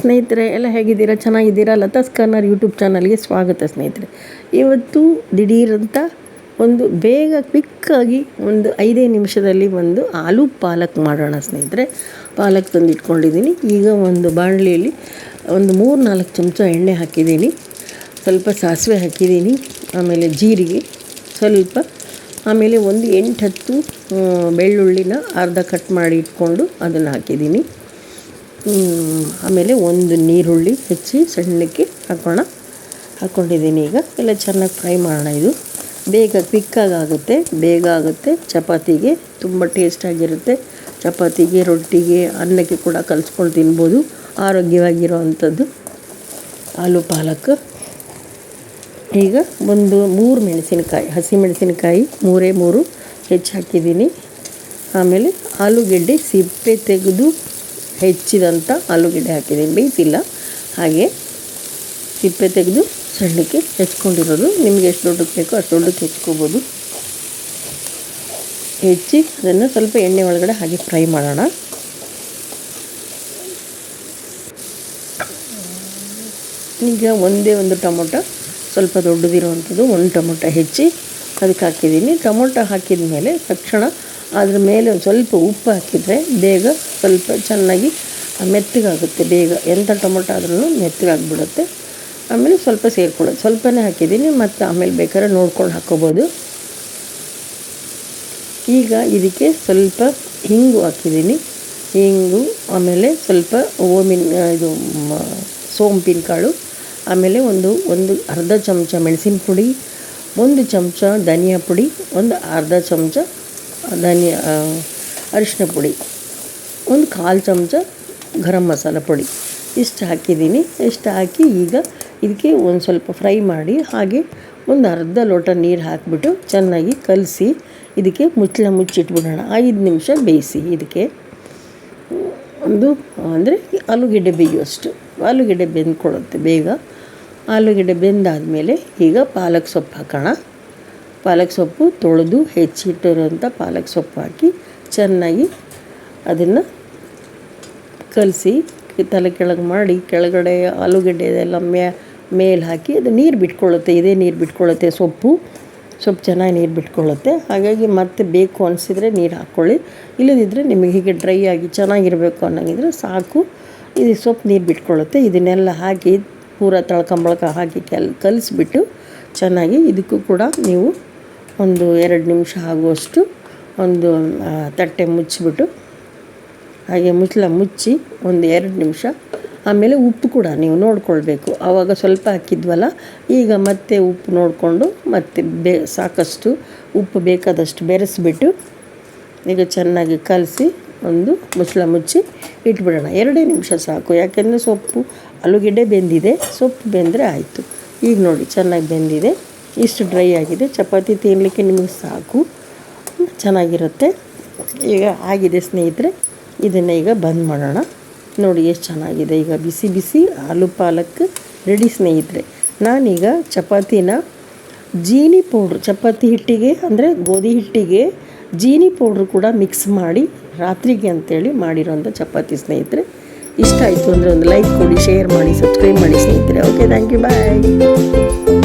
ಸ್ನೇಹಿತರೆ. ಎಲ್ಲ ಹೇಗಿದ್ದೀರಾ? ಚೆನ್ನಾಗಿದ್ದೀರಾ? ಲತಾಸ್ ಕಾರ್ನರ್ ಯೂಟ್ಯೂಬ್ ಚಾನಲ್ಗೆ ಸ್ವಾಗತ ಸ್ನೇಹಿತರೆ. ಇವತ್ತು ದಿಢೀರಂತ ಒಂದು ಬೇಗ ಕ್ವಿಕ್ಕಾಗಿ ಒಂದು ಐದೇ ನಿಮಿಷದಲ್ಲಿ ಒಂದು ಆಲೂ ಪಾಲಕ್ ಮಾಡೋಣ ಸ್ನೇಹಿತರೆ. ಪಾಲಕ್ ತಂದು ಇಟ್ಕೊಂಡಿದ್ದೀನಿ ಈಗ ಒಂದು ಬಾಣಲಿಯಲ್ಲಿ ಒಂದು ಮೂರು ನಾಲ್ಕು ಚಮಚ ಎಣ್ಣೆ ಹಾಕಿದ್ದೀನಿ. ಸ್ವಲ್ಪ ಸಾಸಿವೆ ಹಾಕಿದ್ದೀನಿ. ಆಮೇಲೆ ಜೀರಿಗೆ ಸ್ವಲ್ಪ. ಆಮೇಲೆ ಒಂದು ಎಂಟು ಹತ್ತು ಬೆಳ್ಳುಳ್ಳಿನ ಅರ್ಧ ಕಟ್ ಮಾಡಿ ಇಟ್ಕೊಂಡು ಅದನ್ನು ಹಾಕಿದ್ದೀನಿ. ಆಮೇಲೆ ಒಂದು ನೀರುಳ್ಳಿ ಹೆಚ್ಚಿ ಸಣ್ಣಕ್ಕೆ ಹಾಕೋಣ. ಹಾಕ್ಕೊಂಡಿದ್ದೀನಿ ಈಗ. ಎಲ್ಲ ಚೆನ್ನಾಗಿ ಫ್ರೈ ಮಾಡೋಣ ಇದು. ಬೇಗ ಕ್ವಿಕ್ಕಾಗಿ ಆಗುತ್ತೆ ಬೇಗ ಆಗುತ್ತೆ. ಚಪಾತಿಗೆ ತುಂಬ ಟೇಸ್ಟಾಗಿರುತ್ತೆ ಚಪಾತಿಗೆ, ರೊಟ್ಟಿಗೆ, ಅನ್ನಕ್ಕೆ ಕೂಡ ಕಲಿಸ್ಕೊಂಡು ತಿನ್ಬೋದು. ಆರೋಗ್ಯವಾಗಿರೋ ಅಂಥದ್ದು ಆಲೂ ಪಾಲಕ್. ಈಗ ಒಂದು ಮೂರು ಮೆಣಸಿನಕಾಯಿ, ಹಸಿ ಮೆಣಸಿನಕಾಯಿ ಮೂರೇ ಮೂರು ಹೆಚ್ಚಾಕಿದ್ದೀನಿ. ಆಮೇಲೆ ಆಲೂಗೆಡ್ಡೆ ಸಿಪ್ಪೆ ತೆಗೆದು ಹೆಚ್ಚಿದಂಥ ಆಲೂಗೆಡ್ಡೆ ಹಾಕಿದ್ದೀನಿ. ಬೇಯಿಸಿಲ್ಲ. ಹಾಗೆ ಸಿಪ್ಪೆ ತೆಗೆದು ಸಣ್ಣಕ್ಕೆ ಹೆಚ್ಕೊಂಡಿರೋದು. ನಿಮಗೆ ಎಷ್ಟು ದೊಡ್ಡಕ್ಕೆ ಬೇಕೋ ಅಷ್ಟು ದೊಡ್ಡಕ್ಕೆ ಹೆಚ್ಕೋಬೋದು. ಹೆಚ್ಚಿ ಅದನ್ನು ಸ್ವಲ್ಪ ಎಣ್ಣೆ ಒಳಗಡೆ ಹಾಗೆ ಫ್ರೈ ಮಾಡೋಣ. ಈಗ ಒಂದೇ ಒಂದು ಟೊಮೊಟೊ, ಸ್ವಲ್ಪ ದೊಡ್ಡದಿರುವಂಥದ್ದು ಒಂದು ಟೊಮೊಟೊ ಹೆಚ್ಚಿ ಅದಕ್ಕೆ ಹಾಕಿದ್ದೀನಿ. ಟೊಮೊಟೊ ಹಾಕಿದ ಮೇಲೆ ತಕ್ಷಣ ಅದ್ರ ಮೇಲೆ ಒಂದು ಸ್ವಲ್ಪ ಉಪ್ಪು ಹಾಕಿದರೆ ಬೇಗ ಸ್ವಲ್ಪ ಚೆನ್ನಾಗಿ ಮೆತ್ತಗಾಗುತ್ತೆ. ಬೇಗ ಎಂಥ ಟೊಮೊಟೊ ಆದ್ರೂ ಮೆತ್ತಗಾಗ್ಬಿಡುತ್ತೆ. ಆಮೇಲೆ ಸ್ವಲ್ಪ ಸೇರ್ಕೊಳ್ಳೋದು. ಸ್ವಲ್ಪನೇ ಹಾಕಿದ್ದೀನಿ ಮತ್ತು ಆಮೇಲೆ ಬೇಕಾದ್ರೆ ನೋಡ್ಕೊಂಡು ಹಾಕ್ಕೋಬೋದು ಈಗ ಇದಕ್ಕೆ ಸ್ವಲ್ಪ ಹಿಂಗು ಹಾಕಿದ್ದೀನಿ. ಹಿಂಗು, ಆಮೇಲೆ ಸ್ವಲ್ಪ ಓಮಿನ, ಇದು ಸೋಂಪಿನ ಕಾಳು, ಆಮೇಲೆ ಒಂದು ಒಂದು ಅರ್ಧ ಚಮಚ ಮೆಣಸಿನ ಪುಡಿ, ಒಂದು ಚಮಚ ಧನಿಯಾ ಪುಡಿ, ಒಂದು ಅರ್ಧ ಚಮಚ ಧನಿಯಾ ಅರಿಶಿನ ಪುಡಿ. ಒಂದು ಕಾಲು ಚಮಚ ಗರಂ ಮಸಾಲ ಪುಡಿ. ಇಷ್ಟು ಹಾಕಿದ್ದೀನಿ. ಇಷ್ಟು ಹಾಕಿ ಈಗ ಇದಕ್ಕೆ ಒಂದು ಸ್ವಲ್ಪ ಫ್ರೈ ಮಾಡಿ, ಹಾಗೆ ಒಂದು ಅರ್ಧ ಲೋಟ ನೀರು ಹಾಕಿಬಿಟ್ಟು ಚೆನ್ನಾಗಿ ಕಲಸಿ ಇದಕ್ಕೆ ಮುಚ್ಚಳ ಮುಚ್ಚಿಟ್ಬಿಡೋಣ. ಐದು ನಿಮಿಷ ಬೇಯಿಸಿ ಇದಕ್ಕೆ. ಒಂದು, ಅಂದರೆ ಆಲೂಗೆಡ್ಡೆ ಬೇಯುವಷ್ಟು ಆಲೂಗೆಡ್ಡೆ ಬೆಂದ್ಕೊಳ್ಳುತ್ತೆ ಬೇಗ. ಆಲೂಗೆಡ್ಡೆ ಬೆಂದಾದಮೇಲೆ ಈಗ ಪಾಲಕ್ ಸೊಪ್ಪು ಹಾಕೋಣ. ಪಾಲಕ್ ಸೊಪ್ಪು ತೊಳೆದು ಹೆಚ್ಚಿಟ್ಟಿರುವಂಥ ಪಾಲಕ್ ಸೊಪ್ಪು ಹಾಕಿ ಚೆನ್ನಾಗಿ ಅದನ್ನು ಕಲಸಿ ತಲೆ ಕೆಳಗೆ ಮಾಡಿ ಕೆಳಗಡೆ ಆಲೂಗಡ್ಡೆ ಇದೆಲ್ಲ ಮೇ, ಮೇಲೆ ಹಾಕಿ ಅದು ನೀರು ಬಿಟ್ಕೊಳ್ಳುತ್ತೆ, ಇದೇ ನೀರು ಬಿಟ್ಕೊಳ್ಳುತ್ತೆ ಸೊಪ್ಪು. ಸೊಪ್ಪು ಚೆನ್ನಾಗಿ ನೀರು ಬಿಟ್ಕೊಳ್ಳುತ್ತೆ. ಹಾಗಾಗಿ ಮತ್ತೆ ಬೇಕು ಅನಿಸಿದರೆ ನೀರು ಹಾಕ್ಕೊಳ್ಳಿ ಇಲ್ಲದಿದ್ದರೆ ನಿಮಗೆ ಹೀಗೆ ಡ್ರೈ ಆಗಿ ಚೆನ್ನಾಗಿರಬೇಕು ಅನ್ನೋಂಗಿದ್ರೆ ಸಾಕು. ಇದು ಸೊಪ್ಪು ನೀರು ಬಿಟ್ಕೊಳ್ಳುತ್ತೆ. ಇದನ್ನೆಲ್ಲ ಹಾಕಿ ಪೂರ ತಳ್ಕಂಬಳ್ಕ ಹಾಕಿ ಕೆಲ್, ಕಲಿಸ್ಬಿಟ್ಟು ಚೆನ್ನಾಗಿ ಇದಕ್ಕೂ ಕೂಡ ನೀವು ಒಂದು ಎರಡು ನಿಮಿಷ ಆಗುವಷ್ಟು ಒಂದು ತಟ್ಟೆ ಮುಚ್ಚಿಬಿಟ್ಟು ಹಾಗೆ ಮುಚ್ಚಳ ಮುಚ್ಚಿ ಒಂದು ಎರಡು ನಿಮಿಷ. ಆಮೇಲೆ ಉಪ್ಪು ಕೂಡ ನೀವು ನೋಡ್ಕೊಳ್ಬೇಕು. ಆವಾಗ ಸ್ವಲ್ಪ ಹಾಕಿದ್ವಲ್ಲ, ಈಗ ಮತ್ತೆ ಉಪ್ಪು ನೋಡಿಕೊಂಡು ಮತ್ತೆ ಬೇ, ಸಾಕಷ್ಟು ಉಪ್ಪು ಬೇಕಾದಷ್ಟು ಬೆರೆಸಿಬಿಟ್ಟು ಈಗ ಚೆನ್ನಾಗಿ ಕಲಸಿ ಒಂದು ಮುಚ್ಚಳ ಮುಚ್ಚಿ ಇಟ್ಬಿಡೋಣ. ಎರಡೇ ನಿಮಿಷ ಸಾಕು. ಯಾಕೆಂದರೆ ಸೊಪ್ಪು ಆಲೂಗೆಡ್ಡೆ ಬೆಂದಿದೆ. ಸೊಪ್ಪು ಬೆಂದರೆ ಆಯಿತು. ಈಗ ನೋಡಿ, ಚೆನ್ನಾಗಿ ಬೆಂದಿದೆ. ಇಷ್ಟು ಡ್ರೈ ಆಗಿದೆ. ಚಪಾತಿ ತಿನ್ನಲಿಕ್ಕೆ ನಿಮಗೆ ಸಾಕು. ಚೆನ್ನಾಗಿರುತ್ತೆ. ಈಗ ಆಗಿದೆ ಸ್ನೇಹಿತರೆ, ಇದನ್ನು ಈಗ ಬಂದ್ ಮಾಡೋಣ. ನೋಡಿ ಎಷ್ಟು ಚೆನ್ನಾಗಿದೆ. ಈಗ ಬಿಸಿ ಬಿಸಿ ಆಲೂ ಪಾಲಕ್ ರೆಡಿ ಸ್ನೇಹಿತರೆ. ನಾನೀಗ ಚಪಾತಿನ ಜೀನಿ ಪೌಡ್ರ್, ಚಪಾತಿ ಹಿಟ್ಟಿಗೆ ಅಂದರೆ ಗೋಧಿ ಹಿಟ್ಟಿಗೆ ಜೀನಿ ಪೌಡ್ರ್ ಕೂಡ ಮಿಕ್ಸ್ ಮಾಡಿ ರಾತ್ರಿಗೆ ಅಂತೇಳಿ ಮಾಡಿರೋಂಥ ಚಪಾತಿ ಸ್ನೇಹಿತರೆ. ಇಷ್ಟ ಆಯಿತು ಅಂದರೆ ಒಂದು ಲೈಕ್ ಕೊಡಿ ಶೇರ್ ಮಾಡಿ ಸಬ್ಸ್ಕ್ರೈಬ್ ಮಾಡಿ ಸ್ನೇಹಿತರೆ. Okay thank you bye